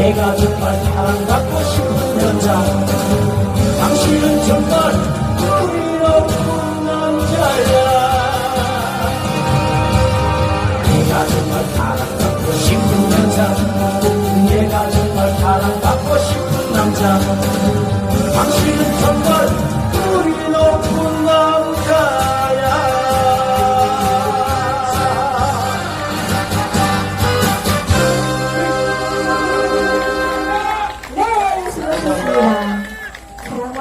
내가 정말 사랑받